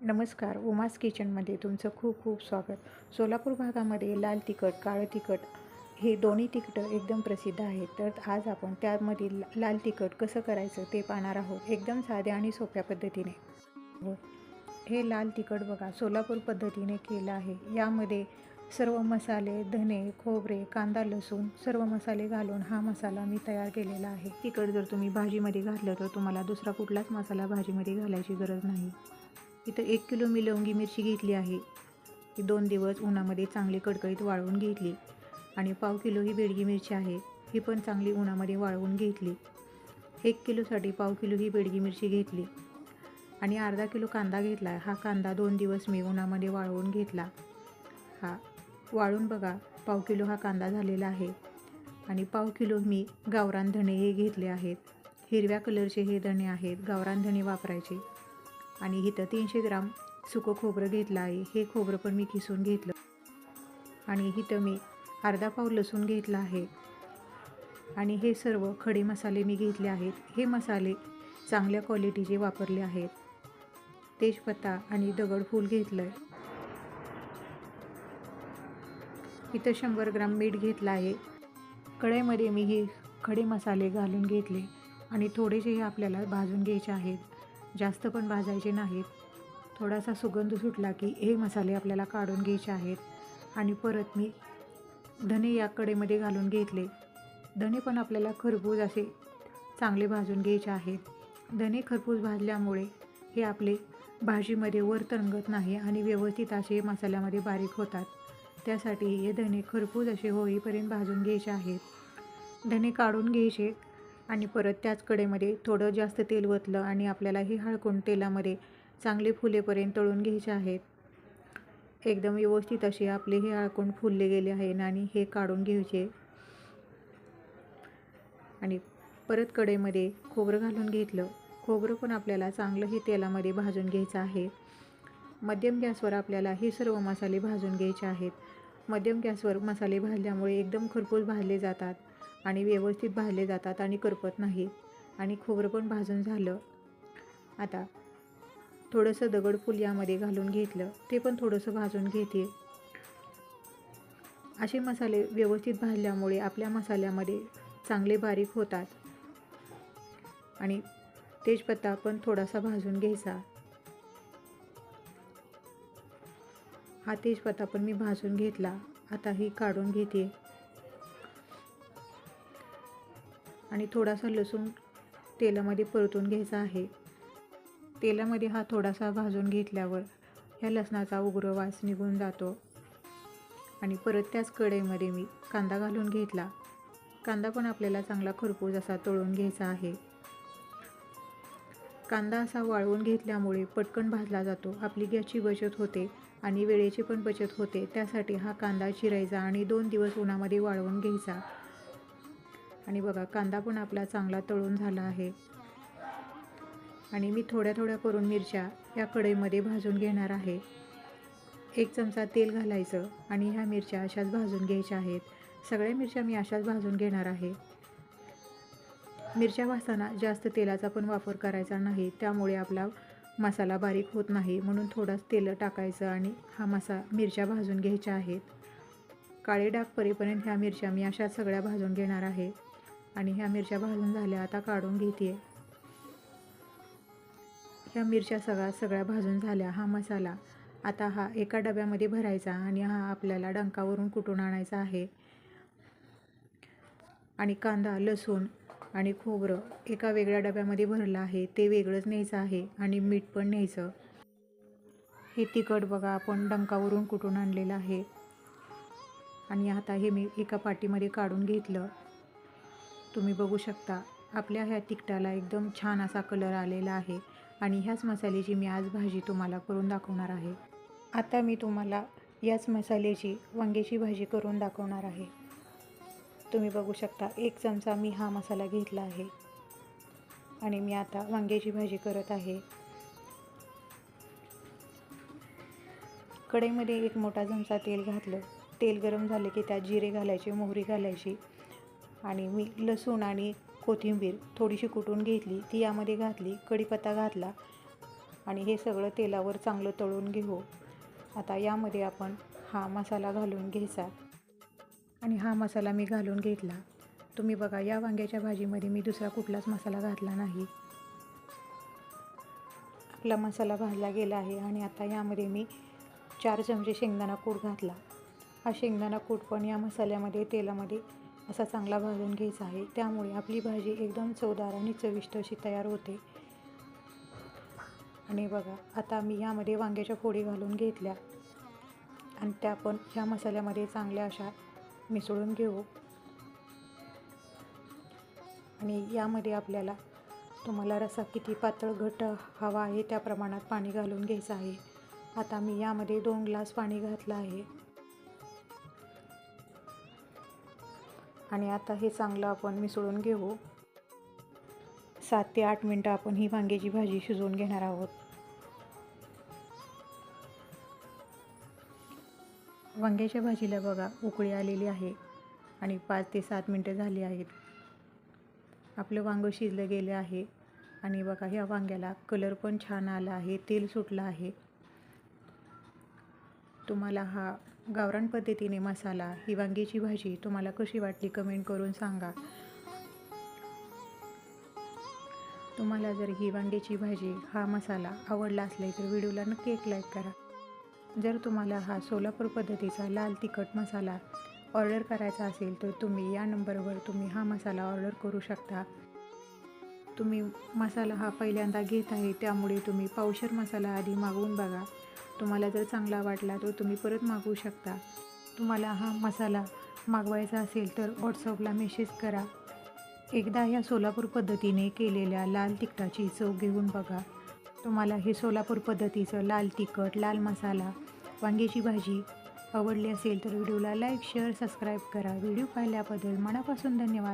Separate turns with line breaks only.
नमस्कार उमास किचनमध्ये तुमचं खूप खूप स्वागत. सोलापूर भागामध्ये लाल तिखट काळं तिखट हे दोन्ही तिखटं एकदम प्रसिद्ध आहेत. तर आज आपण त्यामधील लाल तिखट कसं करायचं ते पाहणार आहोत. एकदम साध्या आणि सोप्या पद्धतीने. हो. हे लाल तिखट बघा सोलापूर पद्धतीने केलं आहे. यामध्ये सर्व मसाले धने खोबरे कांदा लसूण सर्व मसाले घालून हा मसाला मी तयार केलेला आहे. तिखट जर तुम्ही भाजीमध्ये घातलं तर तुम्हाला दुसरा कुठलाच मसाला भाजीमध्ये घालायची गरज नाही. इथं एक किलो मी लवंगी मिरची घेतली आहे. ही दोन दिवस उन्हामध्ये चांगली कडकडीत वाळवून घेतली. आणि पाव किलो ही बेडगी मिरची आहे. ही पण चांगली उन्हामध्ये वाळवून घेतली. एक किलोसाठी पाव किलो ही बेडगी मिरची घेतली. आणि अर्धा किलो कांदा घेतला. हा कांदा दोन दिवस मी उन्हामध्ये वाळवून घेतला. हा वाळून बघा. पाव किलो हा कांदा झालेला आहे. आणि पाव किलो मी गावरान धणे हे घेतले आहेत. हिरव्या कलरचे हे धणे आहेत. गावरान धणे वापरायचे. आणि इथं तीनशे ग्राम सुकं खोबरं घेतलं आहे. हे खोबरं पण मी किसून घेतलं. आणि इथं मी अर्धा पाव लसूण घेतला आहे. आणि हे सर्व खडे मसाले मी घेतले आहेत. हे मसाले चांगल्या क्वालिटीचे वापरले आहेत. तेजपत्ता आणि दगडफूल घेतलं आहे इथं शंभर ग्राम मीठ घेतलं आहे. कढईमध्ये मी हे खडे मसाले घालून घेतले. आणि थोडेसे हे आपल्याला भाजून घ्यायचे आहेत. जास्त पण भाजायचे नाहीत. थोडासा सुगंध सुटला की हे मसाले आपल्याला काढून घ्यायचे आहेत. आणि परत मी धने या कडेमध्ये घालून घेतले. धने पण आपल्याला खरबूज असे चांगले भाजून घ्यायचे आहेत. धने खरपूस भाजल्यामुळे हे आपले भाजीमध्ये वर तरंगत नाही आणि व्यवस्थित असे मसाल्यामध्ये बारीक होतात. त्यासाठी हे धने खरपूस असे होईपर्यंत भाजून घ्यायचे आहेत. धने काढून घ्यायचे आणि परत त्याच कडेमध्ये थोडं जास्त तेल ओतलं आणि आपल्याला हे हळकून तेलामध्ये चांगले फुलेपर्यंत तळून घ्यायचे आहेत. एकदम व्यवस्थित असे आपले हे हळकून फुलले गेले आहे आणि हे काढून घ्यायचे. आणि परत कढईमध्ये खोबरं घालून घेतलं. खोबरं पण आपल्याला चांगलं हे तेलामध्ये भाजून घ्यायचं आहे. मध्यम गॅसवर आपल्याला हे सर्व मसाले भाजून घ्यायचे आहेत. मध्यम गॅसवर मसाले भाजल्यामुळे एकदम खरपूस भाजले जातात. आणि व्यवस्थित भाजले जातात आणि करपत नाही. आणि खोबरं पण भाजून झालं. आता थोडंसं दगडफूल यामध्ये घालून घेतलं. ते पण थोडंसं भाजून घेते. असे मसाले व्यवस्थित भाजल्यामुळे आपल्या मसाल्यामध्ये चांगले बारीक होतात. आणि तेजपत्ता पण थोडासा भाजून घ्यायचा. हा तेजपत्ता पण मी भाजून घेतला. आता ही काढून घेते. आणि थोडासा लसूण तेलामध्ये परतून घ्यायचा आहे. तेलामध्ये हा थोडासा भाजून घेतल्यावर ह्या लसणाचा उग्र वास निघून जातो. आणि परत त्याच कढईमध्ये मी कांदा घालून घेतला. कांदा पण आपल्याला चांगला खरपूस असा तळून घ्यायचा आहे. कांदा असा वाळवून घेतल्यामुळे पटकन भाजला जातो. आपली गॅसची बचत होते आणि वेळेची पण बचत होते. त्यासाठी हा कांदा चिरायचा आणि दोन दिवस उन्हामध्ये वाळवून घ्यायचा. आणि बघा कांदा पण आपला चांगला तळून झाला आहे. आणि मी थोड्या थोड्या करून मिरच्या या कढईमध्ये भाजून घेणार आहे. एक चमचा तेल घालायचं आणि ह्या मिरच्या अशाच भाजून घ्यायच्या आहेत. सगळ्या मिरच्या मी अशाच भाजून घेणार आहे. मिरच्या भाजताना जास्त तेलाचा पण वापर करायचा नाही त्यामुळे आपला मसाला बारीक होत नाही म्हणून थोडाच तेल टाकायचं आणि हा मसा मिरच्या भाजून घ्यायच्या आहेत. काळे डाग परेपर्यंत ह्या मिरच्या मी अशाच सगळ्या भाजून घेणार आहे. आणि ह्या मिरच्या भाजून झाल्या आता काढून घेते ह्या मिरच्या सगळ्या सगळ्या भाजून झाल्या हा मसाला. आता हा एका डब्यामध्ये भरायचा आणि हा आपल्याला डंकावरून कुटून आणायचा आहे. आणि कांदा लसूण आणि खोबरं एका वेगळ्या डब्यामध्ये भरलं आहे ते वेगळंच न्यायचं आहे आणि मीठ पण न्यायचं. हे तिखट बघा आपण डंकावरून कुटून आणलेलं आहे. आणि आता हे मी एका पाटीमध्ये काढून घेतलं. तुम्ही बघू शकता आपल्या ह्या तिखटाला एकदम छान असा कलर आलेला आहे आणि ह्याच मसाल्याची मी आज भाजी तुम्हाला करून दाखवणार आहे. आता मी तुम्हाला याच मसाल्याची वांग्याची भाजी करून दाखवणार आहे. तुम्ही बघू शकता एक चमचा मी हा मसाला घेतला आहे आणि मी आता वांग्याची भाजी करत आहे. कढईमध्ये एक मोठा चमचा तेल घातलं. तेल गरम झाले की त्यात जिरे घालायचे मोहरी घालायची. आणि मी लसूण आणि कोथिंबीर थोडीशी कुटून घेतली. ती यामध्ये घातली कढीपत्ता घातला आणि हे सगळं तेलावर चांगलं तळून घेऊ. आता यामध्ये आपण हा मसाला घालून घ्यायचा. आणि हा मसाला मी घालून घेतला. तुम्ही बघा या वांग्याच्या भाजीमध्ये मी दुसरा कुठलाच मसाला घातला नाही. आपला मसाला भाजला गेला आहे आणि आता यामध्ये मी चार चमचे शेंगदाणा कूट घातला. हा शेंगदाणा कूट पण या मसाल्यामध्ये तेलामध्ये असा चांगला भाजून घ्यायचा आहे. त्यामुळे आपली भाजी एकदम चवदार आणि चविष्ट अशी तयार होते. आणि बघा आता मी यामध्ये वांग्याच्या फोडी घालून घेतल्या. आणि त्या पण ह्या मसाल्यामध्ये चांगल्या अशा मिसळून घेऊ. आणि यामध्ये आपल्याला तुम्हाला रसा किती पातळ घट हवा आहे त्या प्रमाणात पाणी घालून घ्यायचं आहे. आता मी यामध्ये दोन ग्लास पाणी घातलं आहे. आणि आता हे चांगलं आपण मिसळून घेऊ. सात ते आठ मिनटं आपण ही वांग्याची भाजी शिजवून घेणार आहोत. वांग्याच्या भाजीला बघा उकळी आलेली आहे आणि पाच ते सात मिनटं झाली आहेत. आपलं वांगं शिजलं गेलं आहे आणि बघा ह्या वांग्याला कलर पण छान आला आहे तेल सुटलं आहे. तुम्हाला हा गावरान पद्धतीने मसाला ही वांग्याची भाजी तुम्हाला कशी वाटली कमेंट करून सांगा. तुम्हाला जर ही वांग्याची भाजी हा मसाला आवडला असला तर व्हिडिओला नक्की एक लाईक करा. जर तुम्हाला हा सोलापूर पद्धतीचा लाल तिखट मसाला ऑर्डर करायचा असेल तर तुम्ही या नंबरवर तुम्ही हा मसाला ऑर्डर करू शकता. तुम्ही मसाला हा पहिल्यांदा घेत आहे त्यामुळे तुम्ही पावशर मसाला आधी मागवून बघा. तुम्हाला जर चांगला वाटला तर तुम्ही परत मागवू शकता. तुम्हाला हा मसाला मागवायचा असेल तर व्हॉट्सअपला मेसेज करा. एकदा ह्या सोलापूर पद्धतीने केलेल्या लाल तिखटाची चव घेऊन बघा. तुम्हाला हे सोलापूर पद्धतीचं लाल तिखट लाल मसाला वांग्याची भाजी आवडली असेल तर व्हिडिओला लाईक शेअर सबस्क्राईब करा. व्हिडिओ पाहिल्याबद्दल मनापासून धन्यवाद.